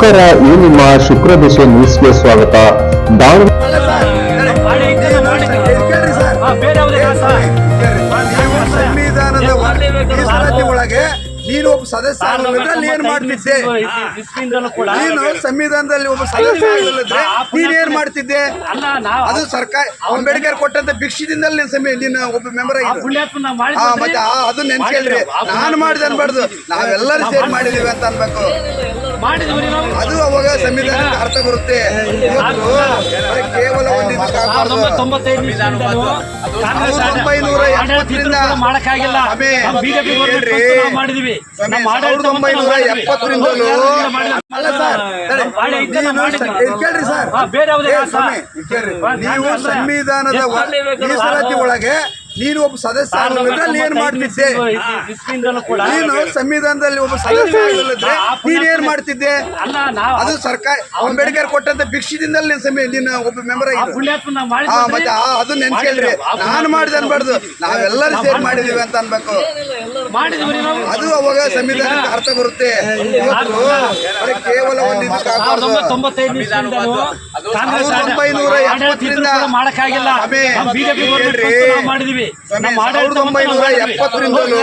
ನಮಸ್ಕಾರ ಈ ನಿಮ್ಮ ಶುಕ್ರ ದಿಶೆ ನ್ಯೂಸ್ಗೆ ಸ್ವಾಗತ? ಸಂವಿಧಾನದ ಒಳಗೆ ನೀನು ಒಬ್ಬ ಸದಸ್ಯ ಏನ್ ಮಾಡ್ತಿದ್ದೆ? ಕೂಡ ನೀನು ಸಂವಿಧಾನದಲ್ಲಿ ಒಬ್ಬ ಸದಸ್ಯ ನೀನ್ ಏನ್ ಮಾಡ್ತಿದ್ದೆ? ಅಲ್ಲ ಅದು ಸರ್ಕಾರ ಅಂಬೇಡ್ಕರ್ ಕೊಟ್ಟಂತ ಭಿಕ್ಷಿದಿಂದಲೇ ನೀನು ಸಮಯ ನೀನು ಒಬ್ಬ ಮೆಂಬರ್ ಆ ಮತ್ತೆ ಆ- ಅದು ನೆನ್ಸ್ಕೇಳ್ರಿ ನಾನು ಮಾಡಿದ ಅನ್ಬಾರ್ದು. ನಾವೆಲ್ಲರೂ ಸೇರಿ ಮಾಡಿದೀವಿ ಅಂತ ಅನ್ಬೇಕು. ಅದು ಅವಾಗ ಸಂವಿಧಾನಕ್ಕೆ ಅರ್ಥ ಬರುತ್ತೆ. ಕೇವಲ ಒಂದು ಮಾಡಕ್ಕಾಗಿಲ್ಲ. ಮಾಡಿದ್ವಿ. ಎಪ್ಪತ್ತರಿಂದಲೂ ಅಲ್ಲ ಸರ್ ಕೇಳ್ರಿ ಸರ್. ನೀವು ಸಂವಿಧಾನದ ಮೀಸಲಾತಿ ಒಳಗೆ ನೀನು ಒಬ್ಬ ಸದಸ್ಯ ಆಗಲಿದ್ರೆ ಅಲ್ಲಿ ಏನ್ ಮಾಡ್ತಿದ್ದೆ ನೀನು ಸಂವಿಧಾನದಲ್ಲಿ ಒಬ್ಬ ಸದಸ್ಯ ಆಗಿಲ್ಲದ್ರೆ ನೀನ್ ಏನ್ ಮಾಡ್ತಿದ್ದೆ ಅದು ಸರ್ಕಾರ ಅಂಬೇಡ್ಕರ್ ಕೊಟ್ಟಂತ ಭಿಕ್ಷಿದಿಂದಲೇ ನೀನು ಒಬ್ಬ ಮೆಂಬರ್ ಆ ಮತ್ತೆ ಅದು ನೆನ್ಸ್ಕೇಳ್ರಿ ನಾನು ಮಾಡಿದ ಅನ್ಬಾರ್ದು ನಾವೆಲ್ಲರೂ ಸೇರ್ ಮಾಡಿದೀವಿ ಅಂತ ಅನ್ಬೇಕು ಅದು ಅವಾಗ ಸಂವಿಧಾನಕ್ಕೆ ಅರ್ಥ ಬರುತ್ತೆ ಇವತ್ತು ಕೇವಲ ಒಂದು ಕಾಂಗ್ರೆಸ್ ಒಂಬೈನೂರ ಎಪ್ಪತ್ತರಿಂದ ಮಾಡಕ್ಕಾಗಿಲ್ಲ. ಬಿಜೆಪಿ ಮಾಡಿದೀವಿ. ಮಾಡಿದ್ವಿ. ಸ್ವಾಮಿ, ನಮ್ಮ ಆಡಳಿತ ಒಂಬೈನೂರ ಎಪ್ಪತ್ತರಿಂದಲೂ